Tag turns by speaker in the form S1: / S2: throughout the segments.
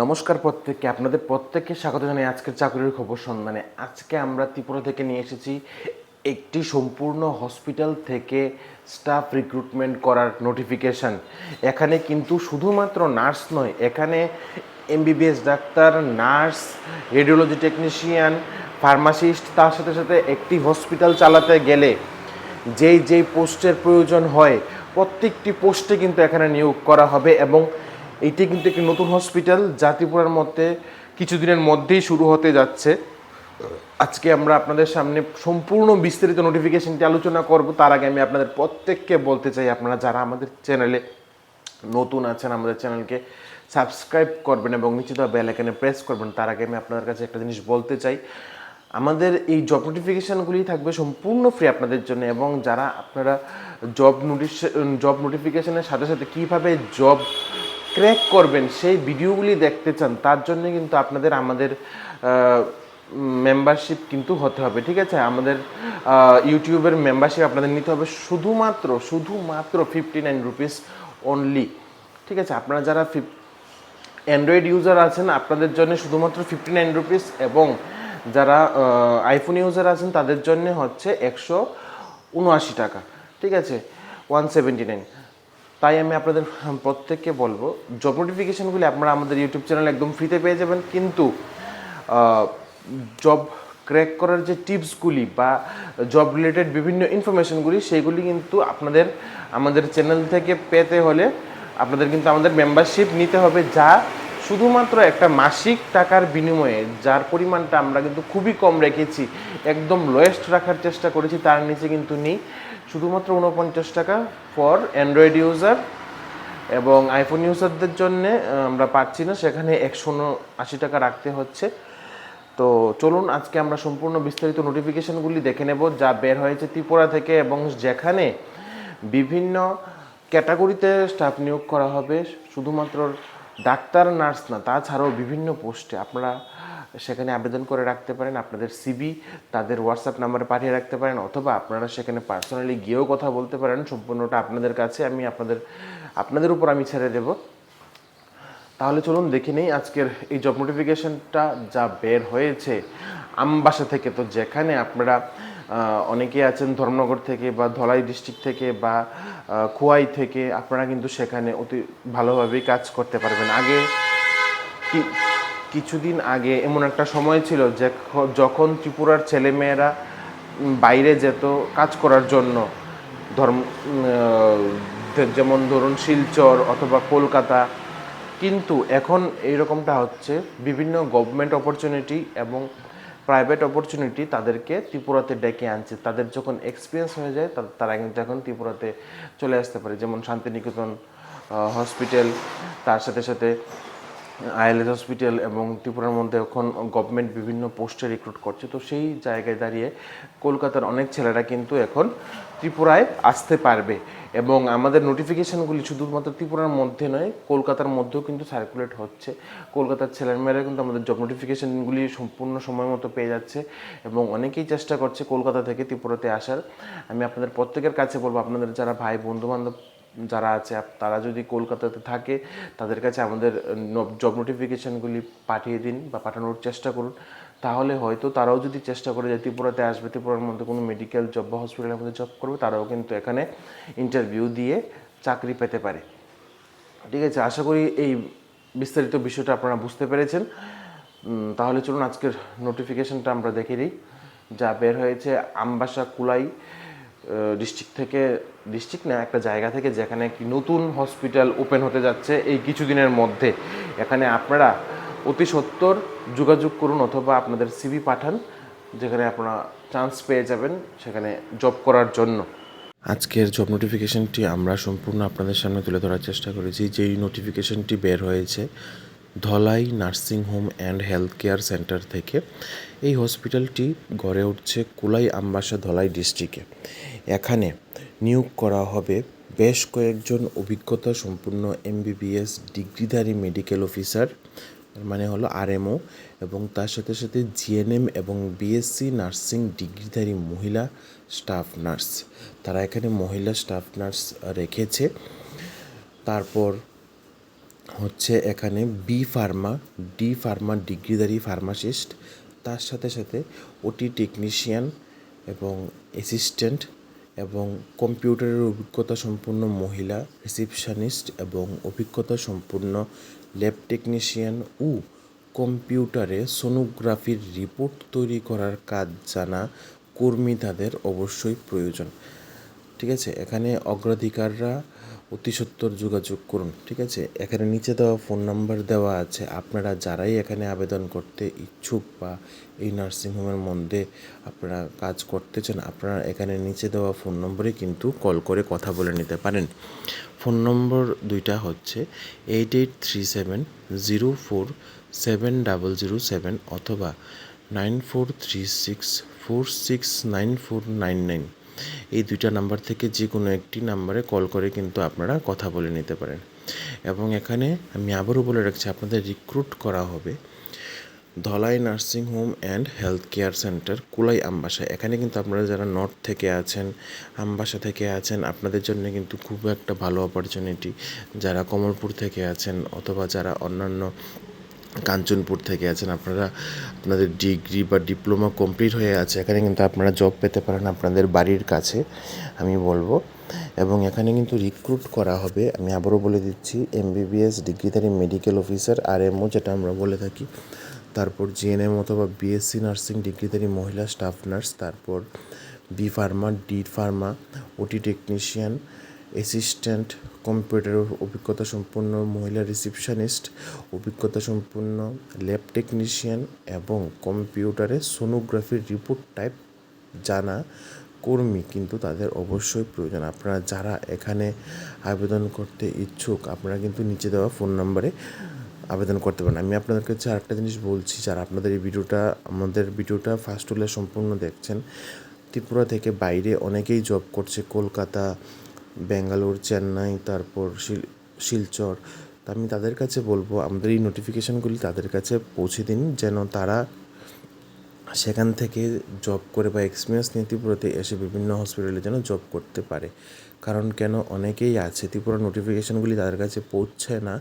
S1: নমস্কার প্রত্যেককে, আপনাদের প্রত্যেককে স্বাগত জানাই আজকের চাকরির খবর সন্ধানে। আজকে আমরা ত্রিপুরা থেকে নিয়ে এসেছি একটি সম্পূর্ণ হসপিটাল থেকে স্টাফ রিক্রুটমেন্ট করার নোটিফিকেশান। এখানে কিন্তু শুধুমাত্র নার্স নয়, এখানে MBBS doctor, nurse, radiology technician, pharmacist, তার সাথে সাথে একটি হসপিটাল চালাতে গেলে যেই যেই পোস্টের প্রয়োজন হয়, প্রত্যেকটি পোস্টে কিন্তু এখানে নিয়োগ করা হবে এবং এইটি কিন্তু একটি নতুন হসপিটাল, যা ত্রিপুরার মধ্যে কিছুদিনের মধ্যেই শুরু হতে যাচ্ছে। আজকে আমরা আপনাদের সামনে সম্পূর্ণ বিস্তারিত নোটিফিকেশনটি আলোচনা করব। তার আগে আমি আপনাদের প্রত্যেককে বলতে চাই, আপনারা যারা আমাদের চ্যানেলে নতুন আছেন, আমাদের চ্যানেলকে সাবস্ক্রাইব করবেন এবং নিচে দেওয়া বেল আইকনে প্রেস করবেন, তার আগে আমি আপনাদের কাছে একটা জিনিস বলতে চাই। আমাদের এই জব নোটিফিকেশানগুলি থাকবে সম্পূর্ণ ফ্রি আপনাদের জন্য এবং যারা আপনারা জব নোটিশ জব নোটিফিকেশানের সাথে সাথে কীভাবে জব ক্র্যাক করবেন, সেই ভিডিওগুলি দেখতে চান, তার জন্য কিন্তু আপনাদের, আমাদের মেম্বারশিপ কিন্তু হতে হবে, ঠিক আছে? আমাদের ইউটিউবের মেম্বারশিপ আপনাদের নিতে হবে শুধুমাত্র শুধুমাত্র ফিফটি নাইন রুপিস অনলি ঠিক আছে? আপনারা যারা ফিফ অ্যান্ড্রয়েড ইউজার আছেন, আপনাদের জন্য শুধুমাত্র ফিফটি নাইন রুপিস এবং যারা আইফোন ইউজার আছেন, তাদের জন্য হচ্ছে একশো উনআশি টাকা, ঠিক আছে? ওয়ান সেভেন্টি নাইন তাই আমি আপনাদের প্রত্যেককে বলব জব নোটিফিকেশানগুলি আপনারা আমাদের ইউটিউব চ্যানেল একদম ফ্রিতে পেয়ে যাবেন। কিন্তু জব ক্র্যাক করার যে টিপসগুলি বা জব রিলেটেড বিভিন্ন ইনফরমেশনগুলি সেইগুলি কিন্তু আপনাদের, আমাদের চ্যানেল থেকে পেতে হলে আপনাদের কিন্তু আমাদের মেম্বারশিপ নিতে হবে, যা শুধুমাত্র একটা মাসিক টাকার বিনিময়ে, যার পরিমাণটা আমরা কিন্তু খুবই কম রেখেছি, একদম লোয়েস্ট রাখার চেষ্টা করেছি, তার নিচে কিন্তু নেই। শুধুমাত্র উনপঞ্চাশ টাকা ফর অ্যান্ড্রয়েড ইউজার এবং আইফোন ইউজারদের জন্য আমরা পাচ্ছি না, সেখানে একশো আশি টাকা রাখতে হচ্ছে। তো চলুন, আজকে আমরা সম্পূর্ণ বিস্তারিত নোটিফিকেশনগুলি দেখে নেব, যা বের হয়েছে ত্রিপুরা থেকে এবং যেখানে বিভিন্ন ক্যাটাগরিতে স্টাফ নিয়োগ করা হবে, শুধুমাত্র ডাক্তার, নার্স না, তাছাড়াও বিভিন্ন পোস্টে আপনারা সেখানে আবেদন করে রাখতে পারেন, আপনাদের সিবি তাদের হোয়াটসঅ্যাপ নাম্বারে পাঠিয়ে রাখতে পারেন, অথবা আপনারা সেখানে পার্সোনালি গিয়েও কথা বলতে পারেন, সম্পূর্ণটা আপনাদের কাছে আমি আপনাদের আপনাদের উপর আমি ছেড়ে দেবো। তাহলে চলুন দেখে নেই আজকের এই জব নোটিফিকেশনটা যা বের হয়েছে। আমবাসা থেকে তো যেখানে আপনারা আহ, অনেকে আছেন ধর্মনগর থেকে বা ধলাই ডিস্ট্রিক্ট থেকে বা খোয়াই থেকে। আপনারা কিন্তু সেখানে অতি ভালোভাবেই কাজ করতে পারবেন। আগে কিছুদিন আগে এমন একটা সময় ছিল যে যখন ত্রিপুরার ছেলেমেয়েরা বাইরে যেত কাজ করার জন্য ধর্ম যেমন ধরুন শিলচর অথবা কলকাতা কিন্তু এখন এইরকমটা হচ্ছে। বিভিন্ন গভর্নমেন্ট অপরচুনিটি এবং প্রাইভেট অপরচুনিটি তাদেরকে ত্রিপুরাতে ডেকে আনছে। তাদের যখন এক্সপিরিয়েন্স হয়ে যায় তারা কিন্তু এখন ত্রিপুরাতে চলে আসতে পারে। যেমন শান্তিনিকেতন হসপিটাল তার সাথে সাথে আইএলএস হসপিটাল এবং ত্রিপুরার মধ্যে এখন গভর্নমেন্ট বিভিন্ন পোস্টে রিক্রুট করছে। তো সেই জায়গায় দাঁড়িয়ে কলকাতার অনেক ছেলেরা কিন্তু এখন ত্রিপুরায় আসতে পারবে এবং আমাদের নোটিফিকেশানগুলি শুধুমাত্র ত্রিপুরার মধ্যে নয়, কলকাতার মধ্যেও কিন্তু সার্কুলেট হচ্ছে। কলকাতার ছেলেমেয়েরা কিন্তু আমাদের জব নোটিফিকেশানগুলি সম্পূর্ণ সময় মতো পেয়ে যাচ্ছে এবং অনেকেই চেষ্টা করছে কলকাতা থেকে ত্রিপুরাতে আসার। আমি আপনাদের প্রত্যেকের কাছে বলব, আপনাদের যারা ভাই বন্ধু বান্ধব যারা আছে তারা যদি কলকাতাতে থাকে, তাদের কাছে আমাদের জব নোটিফিকেশানগুলি পাঠিয়ে দিন বা পাঠানোর চেষ্টা করুন। তাহলে হয়তো তারাও যদি চেষ্টা করে যে ত্রিপুরাতে আসবে, ত্রিপুরার মধ্যে কোনো মেডিকেল জব বা হসপিটালের মধ্যে জব করবে, তারাও কিন্তু এখানে ইন্টারভিউ দিয়ে চাকরি পেতে পারে। ঠিক আছে, আশা করি এই বিস্তারিত বিষয়টা আপনারা বুঝতে পেরেছেন। তাহলে চলুন আজকের নোটিফিকেশনটা আমরা দেখে নিই। যা বের হয়েছে, আমবাসা কুলাই ডিস্ট্রিক্ট থেকে ডিস্ট্রিক্ট না, একটা জায়গা থেকে যেখানে একটি নতুন হসপিটাল ওপেন হতে যাচ্ছে এই কিছুদিনের মধ্যে। এখানে আপনারা অতি সত্বর যোগাযোগ করুন অথবা আপনাদের সিভি পাঠান, যেখানে আপনারা চান্স পেয়ে যাবেন সেখানে জব করার জন্য। আজকের জব নোটিফিকেশনটি আমরা সম্পূর্ণ আপনাদের সামনে তুলে ধরার চেষ্টা করেছি, যেই নোটিফিকেশনটি বের হয়েছে Dhalai nursing home and health care centre থেকে এই হসপিটালটি গড়ে উঠছে কুলাই আমবাসা ধলাই ডিস্ট্রিক্টে। এখানে নিয়োগ করা হবে বেশ কয়েকজন অভিজ্ঞতা সম্পূর্ণ এমবিবিএস ডিগ্রিধারী মেডিকেল অফিসার মানে হলো আরএমও, এবং তার সাথে সাথে জিএনএম এবং বিএসসি নার্সিং ডিগ্রিধারী মহিলা স্টাফ নার্স। তারা এখানে মহিলা স্টাফ নার্স রেখেছে। তারপর হচ্ছে এখানে বি ফার্মা ডি ফার্মা ডিগ্রিধারী ফার্মাসিস্ট তার সাথে সাথে ওটি টেকনিশিয়ান এবং অ্যাসিস্ট্যান্ট এবং কম্পিউটারের অভিজ্ঞতা সম্পন্ন মহিলা রিসিপশনিস্ট এবং অভিজ্ঞতা সম্পন্ন ল্যাব টেকনিশিয়ান ও কম্পিউটারে সোনোগ্রাফির রিপোর্ট তৈরি করার কাজ জানা কর্মী তাদের অবশ্যই প্রয়োজন। ঠিক আছে? এখানে অগ্রাধিকাররা অতি সত্বর যোগাযোগ করুন, ঠিক আছে? এখানে নিচে দেওয়া ফোন নাম্বার দেওয়া আছে। আপনারা যারাই এখানে আবেদন করতে ইচ্ছুক বা এই নার্সিংহোমের মধ্যে আপনারা কাজ করতে চান আপনারা এখানে নিচে দেওয়া ফোন নম্বরে কিন্তু কল করে কথা বলে নিতে পারেন। ফোন নম্বর দুইটা হচ্ছে eight eight three seven zero four seven double zero seven অথবা nine four three six four six nine four nine nine এই দুইটা নাম্বার থেকে যে কোনো একটি নাম্বারে কল করে কিন্তু আপনারা কথা বলে নিতে পারেন। এবং এখানে আমি আবারও বলে রাখছি, আপনাদের রিক্রুট করা হবে Dhalai nursing home and health care centre Kulai Ambassa. এখানে কিন্তু আপনারা যারা নর্থ থেকে আছেন, আমবাসা থেকে আছেন, আপনাদের জন্য কিন্তু খুব একটা ভালো অপরচুনিটি যারা কমলপুর থেকে আছেন অথবা যারা অন্যান্য কাঞ্চনপুর থেকে আছেন। আপনারা আপনাদের ডিগ্রি বা ডিপ্লোমা কমপ্লিট হয়ে আছে, এখানে কিন্তু আপনারা জব পেতে পারেন আপনাদের বাড়ির কাছে, আমি বলব। এবং এখানে কিন্তু রিক্রুট করা হবে, আমি আবারও বলে দিচ্ছি এমবিবিএস ডিগ্রিধারী মেডিকেল অফিসার আর এমও যেটা আমরা বলে থাকি। তারপর জিএনএম অথবা বিএসসি নার্সিং ডিগ্রিধারী মহিলা স্টাফ নার্স তারপর B pharma D pharma OT technician assistant computer অভিজ্ঞতা সম্পন্ন মহিলা রিসিপশনিস্ট অভিজ্ঞতা সম্পন্ন ল্যাব টেকনিশিয়ান এবং কম্পিউটারে সোনোগ্রাফির রিপোর্ট টাইপ জানা কর্মী কিন্তু তাদের অবশ্যই প্রয়োজন। আপনারা যারা এখানে আবেদন করতে ইচ্ছুক, আপনারা কিন্তু নিচে দেওয়া ফোন নম্বরে আবেদন করতে পারেন। আমি আপনাদের কাছে আরেকটা জিনিস বলছি, যারা আপনাদের এই ভিডিওটা, আমাদের ভিডিওটা ফার্স্ট হলে সম্পূর্ণ দেখছেন, ত্রিপুরা থেকে বাইরে অনেকেই জব করছে, কলকাতা ব্যাঙ্গালোর চেন্নাই, তারপর শিল, শিলচর। তা আমি তাদের কাছে বলব, আমাদের এই নোটিফিকেশানগুলি তাদের কাছে পৌঁছে দিন, যেন তারা সেখান থেকে জব করে বা এক্সপিরিয়েন্স নিয়ে ত্রিপুরাতে এসে বিভিন্ন হসপিটালে যেন জব করতে পারে। কারণ কেন? অনেকেই আছে, ত্রিপুরা নোটিফিকেশানগুলি তাদের কাছে পৌঁছে না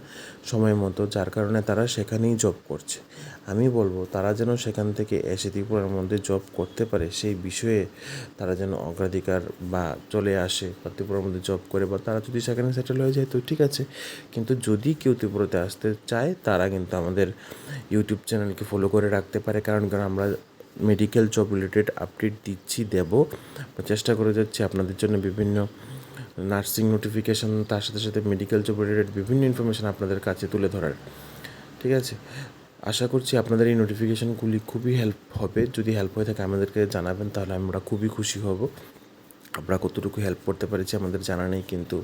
S1: সময় মতো, যার কারণে তারা সেখানেই জব করছে। আমি বলব, তারা যেন সেখান থেকে এসে ত্রিপুরার মধ্যে জব করতে পারে, সেই বিষয়ে তারা যেন অগ্রাধিকার বা চলে আসে বা ত্রিপুরার মধ্যে জব করে বা তারা যদি সেখানে সেটেল হয়ে যায়, তো ঠিক আছে। কিন্তু যদি কেউ ত্রিপুরাতে আসতে চায়, তারা কিন্তু আমাদের ইউটিউব চ্যানেলকে ফলো করে রাখতে পারে। কারণ কারণ আমরা মেডিকেল জব রিলেটেড আপডেট দিচ্ছি, দেব চেষ্টা করে যাচ্ছি আপনাদের জন্য বিভিন্ন নার্সিং নোটিফিকেশন তার সাথে সাথে মেডিকেল জব রিলেটেড বিভিন্ন ইনফরমেশান আপনাদের কাছে তুলে ধরার। ঠিক আছে? আশা করছি আপনাদের এই নোটিফিকেশানগুলি খুবই হেল্প হবে। যদি হেল্প হয়ে থাকে আমাদেরকে জানাবেন, তাহলে আমরা খুবই খুশি হব। আমরা কতটুকু হেল্প করতে পেরেছি আমাদের জানা নেই, কিন্তু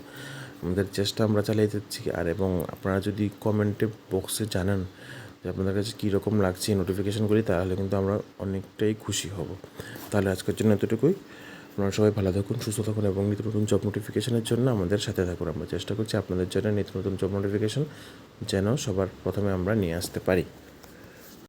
S1: আমাদের চেষ্টা আমরা চালিয়ে যাচ্ছি। আর এবং আপনারা যদি কমেন্টে বক্সে জানান যে আপনাদের কাছে কীরকম লাগছে নোটিফিকেশানগুলি তাহলে কিন্তু আমরা অনেকটাই খুশি হব। তাহলে আজকের জন্য এতটুকুই। আপনারা সবাই ভালো থাকুন, সুস্থ থাকুন এবং নিত্য নতুন জব নোটিফিকেশনের জন্য আমাদের সাথে থাকুন। আমরা চেষ্টা করছি আপনাদের জন্য নিত্য নতুন জব নোটিফিকেশন যেন সবার প্রথমে আমরা নিয়ে আসতে পারি।